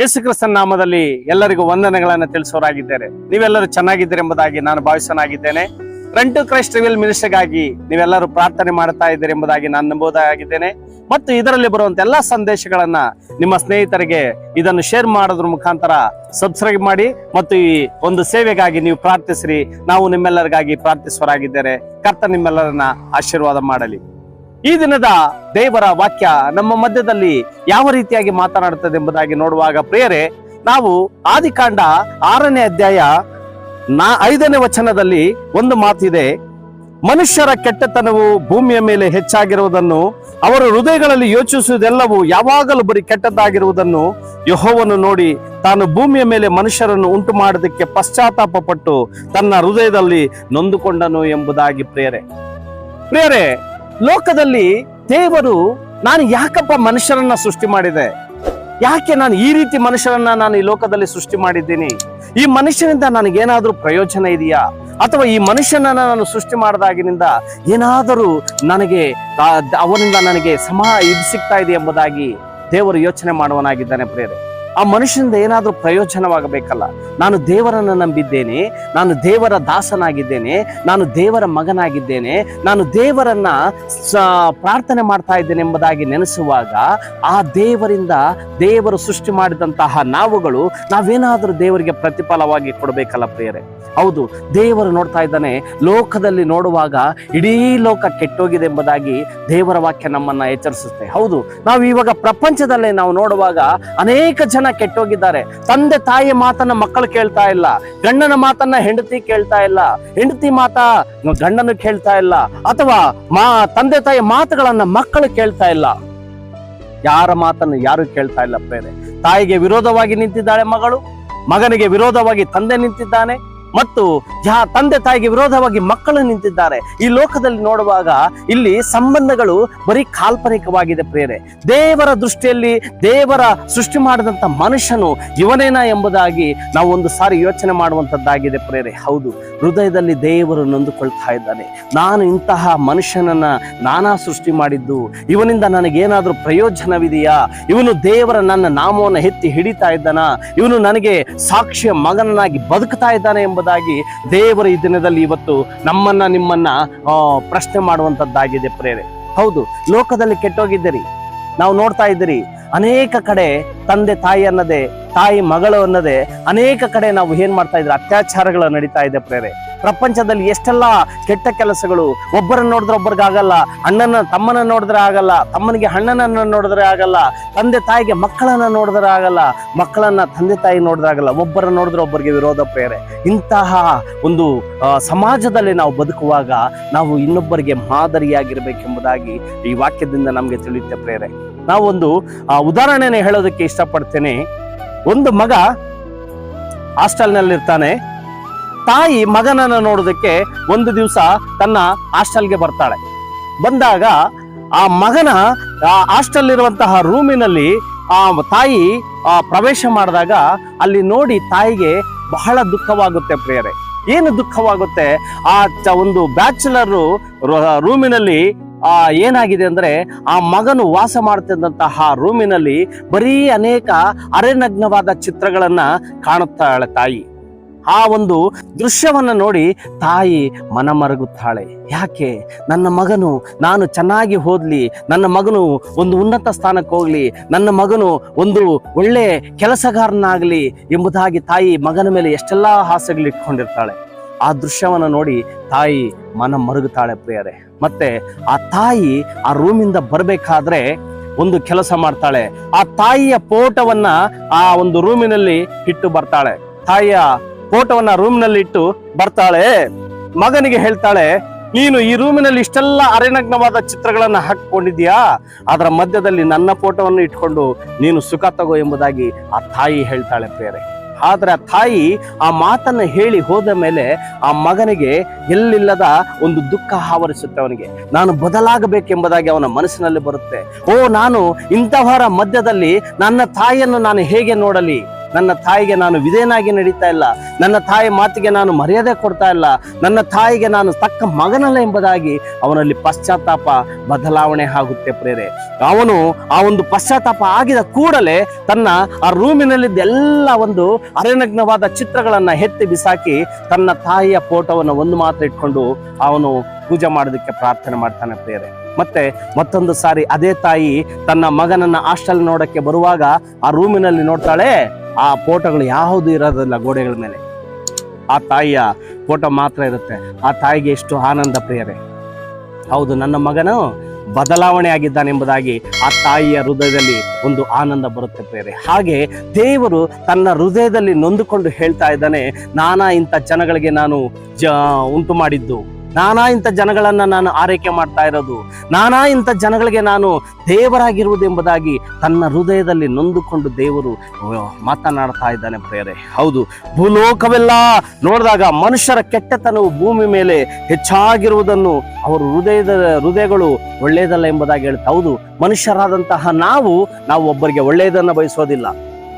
ಯೇಸು ಕ್ರಿಸ್ತನ ನಾಮದಲ್ಲಿ ಎಲ್ಲರಿಗೂ ವಂದನೆಗಳನ್ನು ತಿಳಿಸೋರಾಗಿದ್ದಾರೆ ನೀವೆಲ್ಲರೂ ಚೆನ್ನಾಗಿದ್ದೀರಿ ಎಂಬುದಾಗಿ ನಾನು ಭಾವಿಸನಾಗಿದ್ದೇನೆ ರನ್ ಟು ಕ್ರೈಸ್ಟ್ ರಿವಿಲ್ ಮಿನಿಸ್ಟರ್ಗಾಗಿ ನೀವೆಲ್ಲರೂ ಪ್ರಾರ್ಥನೆ ಮಾಡ್ತಾ ಇದ್ದೀರಿ ಎಂಬುದಾಗಿ ನಾನು ನಂಬುವುದಾಗಿದ್ದೇನೆ. ಮತ್ತು ಇದರಲ್ಲಿ ಬರುವಂತ ಎಲ್ಲಾ ಸಂದೇಶಗಳನ್ನ ನಿಮ್ಮ ಸ್ನೇಹಿತರಿಗೆ ಇದನ್ನು ಶೇರ್ ಮಾಡೋದ್ರ ಮುಖಾಂತರ ಸಬ್ಸ್ಕ್ರೈಬ್ ಮಾಡಿ ಮತ್ತು ಈ ಒಂದು ಸೇವೆಗಾಗಿ ನೀವು ಪ್ರಾರ್ಥಿಸ್ರಿ. ನಾವು ನಿಮ್ಮೆಲ್ಲರಿಗಾಗಿ ಪ್ರಾರ್ಥಿಸುವರಾಗಿದ್ದೇನೆ ಕರ್ತ ನಿಮ್ಮೆಲ್ಲರನ್ನ ಆಶೀರ್ವಾದ ಮಾಡಲಿ. ಈ ದಿನದ ದೇವರ ವಾಕ್ಯ ನಮ್ಮ ಮಧ್ಯದಲ್ಲಿ ಯಾವ ರೀತಿಯಾಗಿ ಮಾತನಾಡುತ್ತದೆ ಎಂಬುದಾಗಿ ನೋಡುವಾಗ ಪ್ರಿಯರೇ, ನಾವು ಆದಿಕಾಂಡ ಆರನೇ ಅಧ್ಯಾಯ ನಾ ಐದನೇ ವಚನದಲ್ಲಿ ಒಂದು ಮಾತಿದೆ, ಮನುಷ್ಯರ ಕೆಟ್ಟತನವು ಭೂಮಿಯ ಮೇಲೆ ಹೆಚ್ಚಾಗಿರುವುದನ್ನು, ಅವರ ಹೃದಯಗಳಲ್ಲಿ ಯೋಚಿಸುವುದೆಲ್ಲವೂ ಯಾವಾಗಲೂ ಬರೀ ಕೆಟ್ಟದ್ದಾಗಿರುವುದನ್ನು ಯಹೋವನ್ನು ನೋಡಿ, ತಾನು ಭೂಮಿಯ ಮೇಲೆ ಮನುಷ್ಯರನ್ನು ಉಂಟು ಮಾಡೋದಕ್ಕೆ ಪಶ್ಚಾತ್ತಾಪ ಪಟ್ಟು ತನ್ನ ಹೃದಯದಲ್ಲಿ ನೊಂದುಕೊಂಡನು ಎಂಬುದಾಗಿ ಪ್ರೇರೆ ಪ್ರೇರೆ ಲೋಕದಲ್ಲಿ ದೇವರು ನಾನು ಯಾಕಪ್ಪ ಮನುಷ್ಯರನ್ನ ಸೃಷ್ಟಿ ಮಾಡಿದೆ? ಯಾಕೆ ನಾನು ಈ ರೀತಿ ಮನುಷ್ಯರನ್ನ ನಾನು ಈ ಲೋಕದಲ್ಲಿ ಸೃಷ್ಟಿ ಮಾಡಿದ್ದೀನಿ? ಈ ಮನುಷ್ಯನಿಂದ ನನಗೇನಾದ್ರೂ ಪ್ರಯೋಜನ ಇದೆಯಾ? ಅಥವಾ ಈ ಮನುಷ್ಯನನ್ನ ನಾನು ಸೃಷ್ಟಿ ಮಾಡಿದಾಗಿನಿಂದ ಏನಾದರೂ ನನಗೆ ಅವನಿಂದ ನನಗೆ ಸಮ ಇದು ಸಿಗ್ತಾ ಇದೆ ಎಂಬುದಾಗಿ ದೇವರು ಯೋಚನೆ ಮಾಡುವನಾಗಿದ್ದಾನೆ ಪ್ರೇರೆ ಆ ಮನುಷ್ಯನಿಂದ ಏನಾದರೂ ಪ್ರಯೋಜನವಾಗಬೇಕಲ್ಲ. ನಾನು ದೇವರನ್ನ ನಂಬಿದ್ದೇನೆ, ನಾನು ದೇವರ ದಾಸನಾಗಿದ್ದೇನೆ, ನಾನು ದೇವರ ಮಗನಾಗಿದ್ದೇನೆ, ನಾನು ದೇವರನ್ನ ಪ್ರಾರ್ಥನೆ ಮಾಡ್ತಾ ಇದ್ದೇನೆ ಎಂಬುದಾಗಿ ನೆನೆಸುವಾಗ ಆ ದೇವರಿಂದ ದೇವರು ಸೃಷ್ಟಿ ಮಾಡಿದಂತಹ ನಾವುಗಳು ನಾವೇನಾದರೂ ದೇವರಿಗೆ ಪ್ರತಿಫಲವಾಗಿ ಕೊಡಬೇಕಲ್ಲ ಪ್ರಿಯರೇ. ಹೌದು, ದೇವರು ನೋಡ್ತಾ ಇದ್ದಾನೆ, ಲೋಕದಲ್ಲಿ ನೋಡುವಾಗ ಇಡೀ ಲೋಕ ಕೆಟ್ಟೋಗಿದೆ ಎಂಬುದಾಗಿ ದೇವರ ವಾಕ್ಯ ನಮ್ಮನ್ನ ಎಚ್ಚರಿಸುತ್ತೆ. ಹೌದು, ನಾವು ಇವಾಗ ಪ್ರಪಂಚದಲ್ಲೇ ನಾವು ನೋಡುವಾಗ ಅನೇಕ ಜನ ಕೆಟ್ಟೋಗಿದ್ದಾರೆ. ತಂದೆ ತಾಯಿಯ ಮಾತನ್ನ ಮಕ್ಕಳು ಕೇಳ್ತಾ ಇಲ್ಲ. ಗಂಡನ ಮಾತನ್ನ ಹೆಂಡತಿ ಕೇಳ್ತಾ ಇಲ್ಲ. ಹೆಂಡತಿ ಮಾತ ಗಂಡನು ಕೇಳ್ತಾ ಇಲ್ಲ. ಅಥವಾ ಮಾ ತಂದೆ ತಾಯಿ ಮಾತುಗಳನ್ನ ಮಕ್ಕಳು ಕೇಳ್ತಾ ಇಲ್ಲ. ಯಾರ ಮಾತನ್ನು ಯಾರು ಕೇಳ್ತಾ ಇಲ್ಲ ಪ್ರೇರೆ? ತಾಯಿಗೆ ವಿರೋಧವಾಗಿ ನಿಂತಿದ್ದಾಳೆ ಮಗಳು. ಮಗನಿಗೆ ವಿರೋಧವಾಗಿ ತಂದೆ ನಿಂತಿದ್ದಾನೆ. ಮತ್ತು ಯಾ ತಂದೆ ತಾಯಿಗೆ ವಿರೋಧವಾಗಿ ಮಕ್ಕಳು ನಿಂತಿದ್ದಾರೆ. ಈ ಲೋಕದಲ್ಲಿ ನೋಡುವಾಗ ಇಲ್ಲಿ ಸಂಬಂಧಗಳು ಬರೀ ಕಾಲ್ಪನಿಕವಾಗಿದೆ ಪ್ರೇರೆ ದೇವರ ದೃಷ್ಟಿಯಲ್ಲಿ ದೇವರ ಸೃಷ್ಟಿ ಮಾಡಿದಂತ ಮನುಷ್ಯನು ಇವನೇನಾ ಎಂಬುದಾಗಿ ನಾವು ಒಂದು ಸಾರಿ ಯೋಚನೆ ಮಾಡುವಂತದ್ದಾಗಿದೆ ಪ್ರೇರೆ ಹೌದು, ಹೃದಯದಲ್ಲಿ ದೇವರು ನೊಂದುಕೊಳ್ತಾ ಇದ್ದಾನೆ. ನಾನು ಇಂತಹ ಮನುಷ್ಯನನ್ನ ನಾನಾ ಸೃಷ್ಟಿ ಮಾಡಿದ್ದು, ಇವನಿಂದ ನನಗೇನಾದರೂ ಪ್ರಯೋಜನವಿದೆಯಾ? ಇವನು ದೇವರ ನನ್ನ ನಾಮವನ್ನು ಎತ್ತಿ ಹಿಡಿತಾ ಇದ್ದಾನ? ಇವನು ನನಗೆ ಸಾಕ್ಷಿಯ ಮಗನನ್ನಾಗಿ ಬದುಕ್ತಾ ಇದ್ದಾನೆ ಎಂಬುದಾಗಿ ದೇವರ ಈ ದಿನದಲ್ಲಿ ಇವತ್ತು ನಮ್ಮನ್ನ, ನಿಮ್ಮನ್ನ ಪ್ರಶ್ನೆ ಮಾಡುವಂತದ್ದಾಗಿದೆ ಪ್ರೇರೆ. ಹೌದು, ಲೋಕದಲ್ಲಿ ಕೆಟ್ಟೋಗಿದ್ದೀರಿ. ನಾವು ನೋಡ್ತಾ ಇದ್ದೀರಿ, ಅನೇಕ ಕಡೆ ತಂದೆ ತಾಯಿ ಅನ್ನದೆ, ತಾಯಿ ಮಗಳು ಅನ್ನದೆ, ಅನೇಕ ಕಡೆ ನಾವು ಏನ್ ಮಾಡ್ತಾ ಇದ್ರೆ ಅತ್ಯಾಚಾರಗಳು ನಡೀತಾ ಇದೆ ಪ್ರೇರೆ. ಪ್ರಪಂಚದಲ್ಲಿ ಎಷ್ಟೆಲ್ಲ ಕೆಟ್ಟ ಕೆಲಸಗಳು, ಒಬ್ಬರನ್ನ ನೋಡಿದ್ರೆ ಒಬ್ಬರಿಗಾಗಲ್ಲ ಅಣ್ಣನ ತಮ್ಮನ ನೋಡಿದ್ರೆ ಆಗಲ್ಲ, ತಮ್ಮನಿಗೆ ಅಣ್ಣನನ್ನ ನೋಡಿದ್ರೆ ಆಗಲ್ಲ, ತಂದೆ ತಾಯಿಗೆ ಮಕ್ಕಳನ್ನ ನೋಡಿದ್ರೆ ಆಗಲ್ಲ, ಮಕ್ಕಳನ್ನ ತಂದೆ ತಾಯಿ ನೋಡಿದ್ರೆ ಆಗಲ್ಲ ಒಬ್ಬರ ನೋಡಿದ್ರೆ ಒಬ್ಬರಿಗೆ ವಿರೋಧ ಪ್ರೇರೆ ಇಂತಹ ಒಂದು ಸಮಾಜದಲ್ಲಿ ನಾವು ಬದುಕುವಾಗ ನಾವು ಇನ್ನೊಬ್ಬರಿಗೆ ಮಾದರಿಯಾಗಿರ್ಬೇಕೆಂಬುದಾಗಿ ಈ ವಾಕ್ಯದಿಂದ ನಮಗೆ ತಿಳಿಯುತ್ತೆ ಪ್ರೇರೆ ನಾವೊಂದು ಉದಾಹರಣೆನ ಹೇಳೋದಕ್ಕೆ ಇಷ್ಟಪಡ್ತೇನೆ. ಒಂದು ಮಗ ಹಾಸ್ಟೆಲ್ನಲ್ಲಿರ್ತಾನೆ. ತಾಯಿ ಮಗನನ್ನ ನೋಡೋದಕ್ಕೆ ಒಂದು ದಿವಸ ತನ್ನ ಹಾಸ್ಟೆಲ್ಗೆ ಬರ್ತಾಳೆ. ಬಂದಾಗ ಆ ಮಗನ ಹಾಸ್ಟೆಲ್ ಇರುವಂತಹ ರೂಮಿನಲ್ಲಿ ಆ ತಾಯಿ ಪ್ರವೇಶ ಮಾಡಿದಾಗ ಅಲ್ಲಿ ನೋಡಿ ತಾಯಿಗೆ ಬಹಳ ದುಃಖವಾಗುತ್ತೆ ಪ್ರಿಯರೇ. ಏನು ದುಃಖವಾಗುತ್ತೆ? ಆ ಒಂದು ಬ್ಯಾಚುಲರ್ ರೂಮಿನಲ್ಲಿ, ಆ ಏನಾಗಿದೆ ಅಂದ್ರೆ ಆ ಮಗನು ವಾಸ ಮಾಡ್ತಿದ್ದಂತಹ ರೂಮಿನಲ್ಲಿ ಬರೀ ಅನೇಕ ಅರೆನಗ್ನವಾದ ಚಿತ್ರಗಳನ್ನ ಕಾಣುತ್ತಾಳೆ ತಾಯಿ. ಆ ಒಂದು ದೃಶ್ಯವನ್ನ ನೋಡಿ ತಾಯಿ ಮನಮರಗುತ್ತಾಳೆ. ಯಾಕೆ? ನನ್ನ ಮಗನು, ನಾನು ಚೆನ್ನಾಗಿ ಹೋದ್ಲಿ, ನನ್ನ ಮಗನು ಒಂದು ಉನ್ನತ ಸ್ಥಾನಕ್ಕೆ ಹೋಗ್ಲಿ, ನನ್ನ ಮಗನು ಒಂದು ಒಳ್ಳೆ ಕೆಲಸಗಾರನಾಗಲಿ ಎಂಬುದಾಗಿ ತಾಯಿ ಮಗನ ಮೇಲೆ ಎಷ್ಟೆಲ್ಲ ಆಸೆಗಳು ಇಟ್ಕೊಂಡಿರ್ತಾಳೆ. ಆ ದೃಶ್ಯವನ್ನ ನೋಡಿ ತಾಯಿ ಮನ ಮರುಗುತ್ತಾಳೆ ಪ್ರಿಯರೇ. ಮತ್ತೆ ಆ ತಾಯಿ ಆ ರೂಮಿಂದ ಬರಬೇಕಾದ್ರೆ ಒಂದು ಕೆಲಸ ಮಾಡ್ತಾಳೆ. ಆ ತಾಯಿಯ ಪೋಟವನ್ನ ಆ ಒಂದು ರೂಮಿನಲ್ಲಿ ಇಟ್ಟು ಬರ್ತಾಳೆ. ತಾಯಿಯ ಫೋಟೋವನ್ನ ರೂಮ್ನಲ್ಲಿ ಇಟ್ಟು ಬರ್ತಾಳೆ. ಮಗನಿಗೆ ಹೇಳ್ತಾಳೆ, ನೀನು ಈ ರೂಮಿನಲ್ಲಿ ಇಷ್ಟೆಲ್ಲ ಅರೆನಗ್ನವಾದ ಚಿತ್ರಗಳನ್ನು ಹಾಕಿಕೊಂಡಿದ್ಯಾ ಅದರ ಮಧ್ಯದಲ್ಲಿ ನನ್ನ ಫೋಟೋವನ್ನು ಇಟ್ಕೊಂಡು ನೀನು ಸುಖ ತಗೋ ಎಂಬುದಾಗಿ ಆ ತಾಯಿ ಹೇಳ್ತಾಳೆ ಪ್ರೇರೆ ಆದ್ರೆ ಆ ತಾಯಿ ಆ ಮಾತನ್ನ ಹೇಳಿ ಹೋದ ಮೇಲೆ ಆ ಮಗನಿಗೆ ಎಲ್ಲಿಲ್ಲದ ಒಂದು ದುಃಖ ಆವರಿಸುತ್ತೆ ಅವನಿಗೆ. ನಾನು ಬದಲಾಗಬೇಕೆಂಬುದಾಗಿ ಅವನ ಮನಸ್ಸಿನಲ್ಲಿ ಬರುತ್ತೆ. ಓ, ನಾನು ಇಂತಹವರ ಮಧ್ಯದಲ್ಲಿ ನನ್ನ ತಾಯಿಯನ್ನು ನಾನು ಹೇಗೆ ನೋಡಲಿ? ನನ್ನ ತಾಯಿಗೆ ನಾನು ವಿಧೇನಾಗಿ ನಡೀತಾ ಇಲ್ಲ. ನನ್ನ ತಾಯಿ ಮಾತಿಗೆ ನಾನು ಮರ್ಯಾದೆ ಕೊಡ್ತಾ ಇಲ್ಲ. ನನ್ನ ತಾಯಿಗೆ ನಾನು ತಕ್ಕ ಮಗನಲ್ಲ ಎಂಬುದಾಗಿ ಅವನಲ್ಲಿ ಪಶ್ಚಾತ್ತಾಪ, ಬದಲಾವಣೆ ಆಗುತ್ತೆ ಪ್ರೇರೆ ಅವನು ಆ ಒಂದು ಪಶ್ಚಾತ್ತಾಪ ಆಗಿದ ಕೂಡಲೇ ತನ್ನ ಆ ರೂಮಿನಲ್ಲಿದ್ದ ಎಲ್ಲ ಒಂದು ಅರೆನಗ್ನವಾದ ಚಿತ್ರಗಳನ್ನ ಎತ್ತಿ ಬಿಸಾಕಿ ತನ್ನ ತಾಯಿಯ ಫೋಟೋವನ್ನು ಒಂದು ಮಾತ್ರ ಇಟ್ಕೊಂಡು ಅವನು ಪೂಜೆ ಮಾಡೋದಕ್ಕೆ ಪ್ರಾರ್ಥನೆ ಮಾಡ್ತಾನೆ ಪ್ರೇರೆ ಮತ್ತೆ ಮತ್ತೊಂದು ಸಾರಿ ಅದೇ ತಾಯಿ ತನ್ನ ಮಗನನ್ನ ಹಾಸ್ಟೆಲ್ ನೋಡಕ್ಕೆ ಬರುವಾಗ ಆ ರೂಮಿನಲ್ಲಿ ನೋಡ್ತಾಳೆ ಆ ಫೋಟೋಗಳು ಯಾವುದು ಇರೋದಿಲ್ಲ ಗೋಡೆಗಳ ಮೇಲೆ. ಆ ತಾಯಿಯ ಫೋಟೋ ಮಾತ್ರ ಇರುತ್ತೆ. ಆ ತಾಯಿಗೆ ಎಷ್ಟು ಆನಂದ ಪ್ರಿಯರೇ. ಹೌದು, ನನ್ನ ಮಗನು ಬದಲಾವಣೆ ಆಗಿದ್ದಾನೆಂಬುದಾಗಿ ಆ ತಾಯಿಯ ಹೃದಯದಲ್ಲಿ ಒಂದು ಆನಂದ ಬರುತ್ತೆ ಪ್ರೇರೆ ಹಾಗೆ ದೇವರು ತನ್ನ ಹೃದಯದಲ್ಲಿ ನೊಂದುಕೊಂಡು ಹೇಳ್ತಾ ಇದ್ದಾನೆ, ನಾನಾ ಇಂಥ ಜನಗಳಿಗೆ ನಾನು ಜ, ಉಂಟು ಮಾಡಿದ್ದು. ನಾನಾ ಇಂಥ ಜನಗಳನ್ನು ನಾನು ಆರೈಕೆ ಮಾಡ್ತಾ ಇರೋದು, ನಾನಾ ಇಂಥ ಜನಗಳಿಗೆ ನಾನು ದೇವರಾಗಿರುವುದೆಂಬುದಾಗಿ ತನ್ನ ಹೃದಯದಲ್ಲಿ ನೊಂದುಕೊಂಡು ದೇವರು ಮಾತನಾಡ್ತಾ ಇದ್ದಾನೆ ಪ್ರೇರೆ ಹೌದು, ಭೂಲೋಕವೆಲ್ಲ ನೋಡಿದಾಗ ಮನುಷ್ಯರ ಕೆಟ್ಟತನವು ಭೂಮಿ ಮೇಲೆ ಹೆಚ್ಚಾಗಿರುವುದನ್ನು ಅವರು ಹೃದಯದ, ಹೃದಯಗಳು ಒಳ್ಳೆಯದಲ್ಲ ಎಂಬುದಾಗಿ ಹೇಳ್ತಾ, ಹೌದು, ಮನುಷ್ಯರಾದಂತಹ ನಾವು ನಾವು ಒಬ್ಬರಿಗೆ ಒಳ್ಳೆಯದನ್ನ ಬಯಸೋದಿಲ್ಲ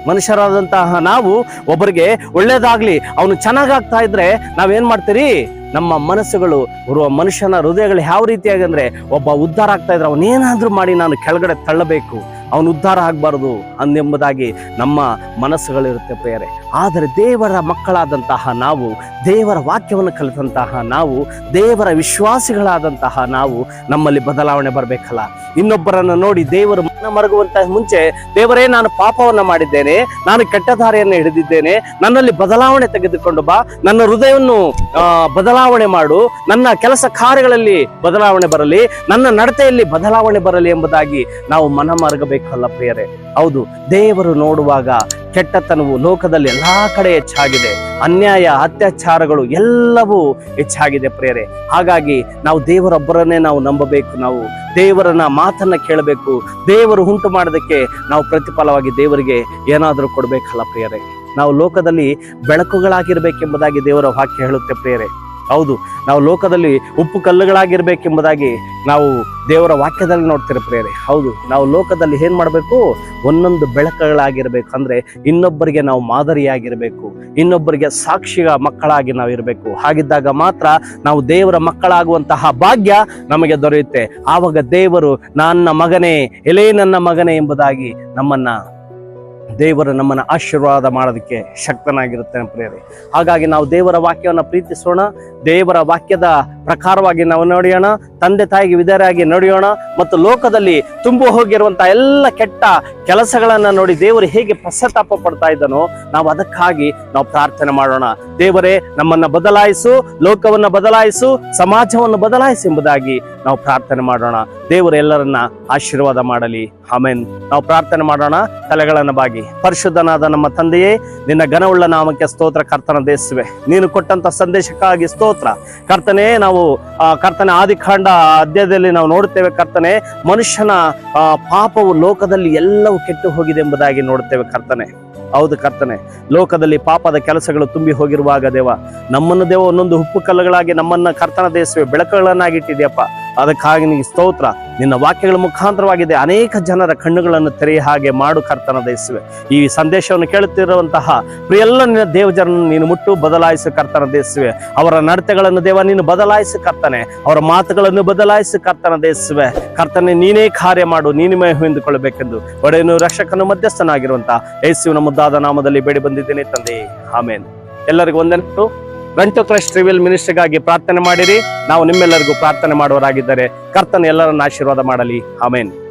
ಮನುಷ್ಯರಾದಂತಹ ನಾವು ಒಬ್ಬರಿಗೆ ಒಳ್ಳೇದಾಗ್ಲಿ ಅವನು ಚೆನ್ನಾಗಾಗ್ತಾ ಇದ್ರೆ ನಾವೇನ್ ಮಾಡ್ತೀರಿ? ನಮ್ಮ ಮನಸ್ಸುಗಳು ಬರುವ ಮನುಷ್ಯನ ಹೃದಯಗಳು ಯಾವ ರೀತಿಯಾಗಿ ಅಂದರೆ ಒಬ್ಬ ಉದ್ಧಾರ ಆಗ್ತಾ ಇದ್ರೆ ಅವನೇನಾದರೂ ಮಾಡಿ ನಾನು ಕೆಳಗಡೆ ತಳ್ಳಬೇಕು. ಅವನು ಉದ್ಧಾರ ಆಗಬಾರ್ದು ಅಂದೆಂಬುದಾಗಿ ನಮ್ಮ ಮನಸ್ಸುಗಳಿರುತ್ತೆ ಪ್ರಿಯರೇ. ಆದರೆ ದೇವರ ಮಕ್ಕಳಾದಂತಹ ನಾವು ದೇವರ ವಾಕ್ಯವನ್ನು ಕಲಿತಂತಹ ನಾವು ದೇವರ ವಿಶ್ವಾಸಿಗಳಾದಂತಹ ನಾವು ನಮ್ಮಲ್ಲಿ ಬದಲಾವಣೆ ಬರಬೇಕಲ್ಲ. ಇನ್ನೊಬ್ಬರನ್ನು ನೋಡಿ ದೇವರು ಮನ ಮರಗುವಂತಹ ಮುಂಚೆ ದೇವರೇ ನಾನು ಪಾಪವನ್ನ ಮಾಡಿದ್ದೇನೆ ನಾನು ಕೆಟ್ಟ ದಾರಿಯನ್ನು ಹಿಡಿದಿದ್ದೇನೆ ನನ್ನಲ್ಲಿ ಬದಲಾವಣೆ ತೆಗೆದುಕೊಂಡು ಬಾ ನನ್ನ ಹೃದಯವನ್ನು ಆ, ಬದಲಾವಣೆ ಮಾಡು. ನನ್ನ ಕೆಲಸ ಕಾರ್ಯಗಳಲ್ಲಿ ಬದಲಾವಣೆ ಬರಲಿ, ನನ್ನ ನಡತೆಯಲ್ಲಿ ಬದಲಾವಣೆ ಬರಲಿ ಎಂಬುದಾಗಿ ನಾವು ಮನ ಮರಗಬೇಕಲ್ಲ ಪ್ರಿಯರೇ. ಹೌದು, ದೇವರು ನೋಡುವಾಗ ಕೆಟ್ಟತನವು ಲೋಕದಲ್ಲಿ ಎಲ್ಲಾ ಕಡೆ ಹೆಚ್ಚಾಗಿದೆ. ಅನ್ಯಾಯ, ಅತ್ಯಾಚಾರಗಳು ಎಲ್ಲವೂ ಹೆಚ್ಚಾಗಿದೆ ಪ್ರಿಯರೇ. ಹಾಗಾಗಿ ನಾವು ದೇವರೊಬ್ಬರನ್ನೇ ನಾವು ನಂಬಬೇಕು ನಾವು. ದೇವರನ್ನ ಮಾತನ್ನ ಕೇಳಬೇಕು. ದೇವರು ಉಂಟು ಮಾಡೋದಕ್ಕೆ ನಾವು ಪ್ರತಿಫಲವಾಗಿ ದೇವರಿಗೆ ಏನಾದರೂ ಕೊಡಬೇಕಲ್ಲ ಪ್ರಿಯರೇ. ನಾವು ಲೋಕದಲ್ಲಿ ಬೆಳಕುಗಳಾಗಿರ್ಬೇಕೆಂಬುದಾಗಿ ದೇವರ ವಾಕ್ಯ ಹೇಳುತ್ತೆ ಪ್ರಿಯರೇ. ಹೌದು, ನಾವು ಲೋಕದಲ್ಲಿ ಉಪ್ಪು ಕಲ್ಲುಗಳಾಗಿರ್ಬೇಕೆಂಬುದಾಗಿ ನಾವು ದೇವರ ವಾಕ್ಯದಲ್ಲಿ ನೋಡ್ತೀರ ಪ್ರಿಯರೇ. ಹೌದು, ನಾವು ಲೋಕದಲ್ಲಿ ಏನ್ ಮಾಡಬೇಕು? ಒಂದೊಂದು ಬೆಳಕುಗಳಾಗಿರ್ಬೇಕು. ಅಂದ್ರೆ ಇನ್ನೊಬ್ಬರಿಗೆ ನಾವು ಮಾದರಿಯಾಗಿರ್ಬೇಕು. ಇನ್ನೊಬ್ಬರಿಗೆ ಸಾಕ್ಷಿಯ ಮಕ್ಕಳಾಗಿ ನಾವು ಇರಬೇಕು ಹಾಗಿದ್ದಾಗ ಮಾತ್ರ ನಾವು ದೇವರ ಮಕ್ಕಳಾಗುವಂತಹ ಭಾಗ್ಯ ನಮಗೆ ದೊರೆಯುತ್ತೆ. ಆವಾಗ ದೇವರು ನನ್ನ ಮಗನೇ, ಎಲೇ ನನ್ನ ಮಗನೇ ಎಂಬುದಾಗಿ ನಮ್ಮನ್ನ ದೇವರು ನಮ್ಮನ್ನು ಆಶೀರ್ವಾದ ಮಾಡೋದಕ್ಕೆ ಶಕ್ತನಾಗಿರುತ್ತಾನೆ ಪ್ರಿಯರೇ. ಹಾಗಾಗಿ ನಾವು ದೇವರ ವಾಕ್ಯವನ್ನು ಪ್ರೀತಿಸೋಣ, ದೇವರ ವಾಕ್ಯದ ಪ್ರಕಾರವಾಗಿ ನಾವು ನಡೆಯೋಣ, ತಂದೆ ತಾಯಿಗೆ ವಿಧರಾಗಿ ನಡೆಯೋಣ ಮತ್ತು ಲೋಕದಲ್ಲಿ ತುಂಬು ಹೋಗಿರುವಂಥ ಎಲ್ಲ ಕೆಟ್ಟ ಕೆಲಸಗಳನ್ನು ನೋಡಿ ದೇವರು ಹೇಗೆ ಪಶ್ಚಾತ್ತಾಪ ಪಡ್ತಾ ಇದ್ದನೋ ನಾವು ಅದಕ್ಕಾಗಿ ನಾವು ಪ್ರಾರ್ಥನೆ ಮಾಡೋಣ. ದೇವರೇ, ನಮ್ಮನ್ನು ಬದಲಾಯಿಸು, ಲೋಕವನ್ನು ಬದಲಾಯಿಸು, ಸಮಾಜವನ್ನು ಬದಲಾಯಿಸು ಎಂಬುದಾಗಿ ನಾವು ಪ್ರಾರ್ಥನೆ ಮಾಡೋಣ. ದೇವರು ಎಲ್ಲರನ್ನ ಆಶೀರ್ವಾದ ಮಾಡಲಿ. ಆಮೇನ್. ನಾವು ಪ್ರಾರ್ಥನೆ ಮಾಡೋಣ. ತಲೆಗಳನ್ನ ಬಾಗಿ. ಪರಿಶುದ್ಧನಾದ ನಮ್ಮ ತಂದೆಯೇ, ನಿನ್ನ ಘನವುಳ್ಳ ನಾಮಕ್ಕೆ ಸ್ತೋತ್ರ, ಕರ್ತನ ದೇಸುವೆ. ನೀನು ಕೊಟ್ಟಂತ ಸಂದೇಶಕ್ಕಾಗಿ ಸ್ತೋತ್ರ. ಕರ್ತನೆ, ನಾವು ಕರ್ತನೆ ಆದಿಕಾಂಡ ಅಧ್ಯಾಯದಲ್ಲಿ ನಾವು ನೋಡುತ್ತೇವೆ ಕರ್ತನೆ, ಮನುಷ್ಯನ ಪಾಪವು ಲೋಕದಲ್ಲಿ ಎಲ್ಲವೂ ಕೆಟ್ಟು ಹೋಗಿದೆ ಎಂಬುದಾಗಿ ನೋಡುತ್ತೇವೆ ಕರ್ತನೆ. ಹೌದು ಕರ್ತನೆ, ಲೋಕದಲ್ಲಿ ಪಾಪದ ಕೆಲಸಗಳು ತುಂಬಿ ಹೋಗಿರುವಾಗ ದೇವ, ನಮ್ಮನ್ನು ದೇವ ಒಂದೊಂದು ಉಪ್ಪು ಕಲ್ಲುಗಳಾಗಿ ನಮ್ಮನ್ನ ಕರ್ತನ ದೇಸುವೆ ಬೆಳಕುಗಳನ್ನಾಗಿ ಇಟ್ಟಿದೆಯಪ್ಪ ಅದಕ್ಕಾಗಿ ನಿನಗೆ ಸ್ತೋತ್ರ. ನಿನ್ನ ವಾಕ್ಯಗಳ ಮುಖಾಂತರವಾಗಿದೆ ಅನೇಕ ಜನರ ಕಣ್ಣುಗಳನ್ನು ತೆರೆಯ ಹಾಗೆ ಮಾಡು ಕರ್ತನ ದಯಿಸುವೆ. ಈ ಸಂದೇಶವನ್ನು ಕೇಳುತ್ತಿರುವಂತಹ ಪ್ರಿಯೆಲ್ಲ ನಿನ್ನ ದೇವಜನನ್ನು ನೀನು ಮುಟ್ಟು ಬದಲಾಯಿಸಿ ಕರ್ತನ ದಯಿಸುವೆ. ಅವರ ನಡತೆಗಳನ್ನು ದೇವ ನೀನು ಬದಲಾಯಿಸಿ ಕರ್ತನೆ. ಅವರ ಮಾತುಗಳನ್ನು ಬದಲಾಯಿಸಿ ಕರ್ತನ ದಯಿಸುವೆ. ಕರ್ತನೆ, ನೀನೇ ಕಾರ್ಯ ಮಾಡು, ನೀನು ಮೇ ಹೊಂದಿಕೊಳ್ಳಬೇಕೆಂದು ಒಡೆಯನು ರಕ್ಷಕನು ಮಧ್ಯಸ್ಥನಾಗಿರುವಂತಹ ಯೇಸುವಿನ ಮುದ್ದಾದ ನಾಮದಲ್ಲಿ ಬೇಡಿ ಬಂದಿದ್ದೇನೆ ತಂದೆ. ಆಮೇನ್. ಎಲ್ಲರಿಗೂ ಒಂದೆಂಟು ರಂಟು ಕ್ರೈಸ್ಟ್ ಟ್ರಿವಿಲ್ ಮಿನಿಸ್ಟ್ರಿಗಾಗಿ ಪ್ರಾರ್ಥನೆ ಮಾಡಿರಿ. ನಾವು ನಿಮ್ಮೆಲ್ಲರಿಗೂ ಪ್ರಾರ್ಥನೆ ಮಾಡುವರಾಗಿದ್ದರೆ ಕರ್ತನ ಎಲ್ಲರನ್ನ ಆಶೀರ್ವಾದ ಮಾಡಲಿ. ಆಮೇನ್.